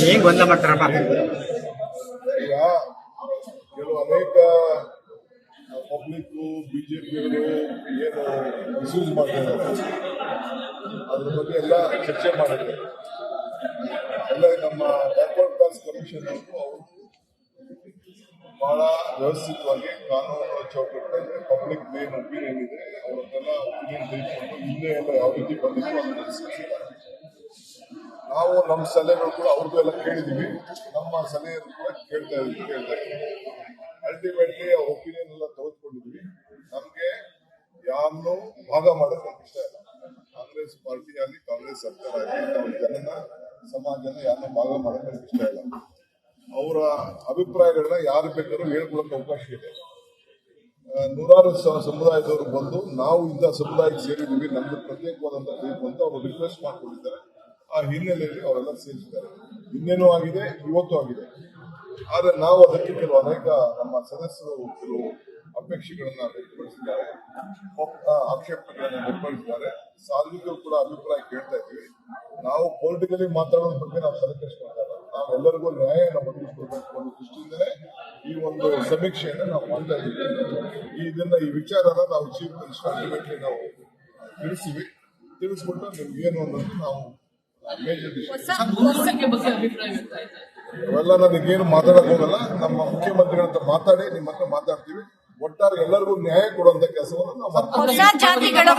ಹೆಂಗ್ ಗೊಂದಲ ಮಾಡ್ತಾರಪ್ಪ? ಕೆಲವು ಅನೇಕ ಪಬ್ಲಿಕ್ ಬಿಜೆಪಿಯವರು ಏನು ಮಿಸ್ಯೂಸ್ ಮಾಡ್ತಾ ಅದ್ರ ಬಗ್ಗೆ ಎಲ್ಲ ಚರ್ಚೆ ಮಾಡಿದ್ದಾರೆ ಎಲ್ಲ ನಮ್ಮ ಬ್ಯಾಕ್ವರ್ಡ್ ಕ್ಲಾಸ್ ಕಮಿಷನ್ ಅವರು ಬಹಳ ವ್ಯವಸ್ಥಿತವಾಗಿ ಕಾನೂನು ಚೌಕಟ್ಟಿನಲ್ಲಿ ಪಬ್ಲಿಕ್ ಮೇನ್ ಒಪಿನಿಯನ್ ಇದೆ. ಅವರನ್ನೆಲ್ಲ ಒಪಿನಿಯನ್ ತೆಗೆದುಕೊಂಡು ಎಲ್ಲ ಯಾವ ರೀತಿ ಬಂದಿತ್ತು ಅದನ್ನು ನಾವು ನಮ್ಮ ಸಲಹೆಗಳು ಕೂಡ ಅವ್ರಿಗೂ ಎಲ್ಲ ಕೇಳಿದೀವಿ. ನಮ್ಮ ಸಲಹೆಯನ್ನು ಕೂಡ ಕೇಳ್ತಾ ಇದ್ದೀವಿ ಕೇಳ್ತಾ ಇದ್ದೀವಿ ಅಲ್ಟಿಮೇಟ್ಲಿ ಒಪಿನಿಯನ್ ಎಲ್ಲ ತೆಗೆದುಕೊಂಡಿದ್ವಿ. ನಮಗೆ ಯಾರನ್ನೂ ಭಾಗ ಮಾಡೋಕೆ ನಮ್ಗೆ ಇಷ್ಟ ಇಲ್ಲ ಕಾಂಗ್ರೆಸ್ ಪಾರ್ಟಿ ಆಗಲಿ, ಕಾಂಗ್ರೆಸ್ ಸರ್ಕಾರ ಆಗಲಿ ನಾವು ಜನನ, ಸಮಾಜನ ಯಾರನ್ನೂ ಭಾಗ ಮಾಡೋಕೆ ಇಷ್ಟ ಇಲ್ಲ ಅವರ ಅಭಿಪ್ರಾಯಗಳನ್ನ ಯಾರು ಬೇಕಾದ್ರೂ ಹೇಳ್ಕೊಳಕ್ಕೆ ಅವಕಾಶ ಇದೆ. ನೂರಾರು ಸಮುದಾಯದವರು ಬಂದು ನಾವು ಇಂಥ ಸಮುದಾಯಕ್ಕೆ ಸೇರಿದ್ದೀವಿ, ನಮ್ದು ಪ್ರತ್ಯೇಕವಾದಂತ ಬೇಕು ಅಂತ ಅವರು ರಿಕ್ವೆಸ್ಟ್ ಮಾಡ್ಕೊಂಡಿದ್ದಾರೆ. ಆ ಹಿನ್ನೆಲೆಯಲ್ಲಿ ಅವರೆಲ್ಲ ಸೇರಿಸಿದ್ದಾರೆ. ಇನ್ನೇನೂ ಆಗಿದೆ, ಇವತ್ತು ಆಗಿದೆ. ಆದರೆ ನಾವು ಅದಕ್ಕೆ ಕೆಲವು ಅನೇಕ ನಮ್ಮ ಸದಸ್ಯರು, ಕೆಲವು ಅಪೇಕ್ಷೆಗಳನ್ನ ವ್ಯಕ್ತಪಡಿಸಿದ್ದಾರೆ. ಆಕ್ಷೇಪಗಳನ್ನ ವ್ಯಕ್ತಪಡಿಸಿದ್ದಾರೆ. ಸಾರ್ವಜನಿಕರು ಕೂಡ ಅಭಿಪ್ರಾಯ ಕೇಳ್ತಾ ಇದ್ದೀವಿ ನಾವು ಪೊಲಿಟಿಕಲಿ ಮಾತಾಡೋದ್ರ ಬಗ್ಗೆ ನಾವು ತಲೆ ಕೆಡಿಸ್ಕೊಳ್ತಾ ಇಲ್ಲ. ನಾವು ಎಲ್ಲರಿಗೂ ನ್ಯಾಯನ ಒದಗಿಸ್ಕೊಡ್ಬೇಕು ಅನ್ನೋ ದೃಷ್ಟಿಯಿಂದಲೇ ಈ ಒಂದು ಸಮೀಕ್ಷೆಯನ್ನು ನಾವು ಮಾಡ್ತಾ ಇದ್ದೀವಿ. ಇದನ್ನ, ಈ ವಿಚಾರನ ನಾವು ಚೀಫ್ ಮಿನಿಸ್ಟರ್ ನಾವು ತಿಳಿಸಿವಿ. ತಿಳಿಸ್ಬಿಟ್ಟು ಏನು ಅನ್ನೋದು ನಾವು ಅವೆಲ್ಲ ನನಗೇನು ಮಾತಾಡಕ್ ಹೋಗಲ್ಲ. ನಮ್ಮ ಮುಖ್ಯಮಂತ್ರಿಗಳ ಹತ್ರ ಮಾತಾಡಿ ನಿಮ್ಮ ಹತ್ರ ಮಾತಾಡ್ತೀವಿ. ಒಟ್ಟಾರೆ ಎಲ್ಲರಿಗೂ ನ್ಯಾಯ ಕೊಡುವಂತ ಕೆಲಸವನ್ನು ನಾವು ಮಾಡ್ತೀವಿ. ಹೊಸ ಜಾತಿಗಳು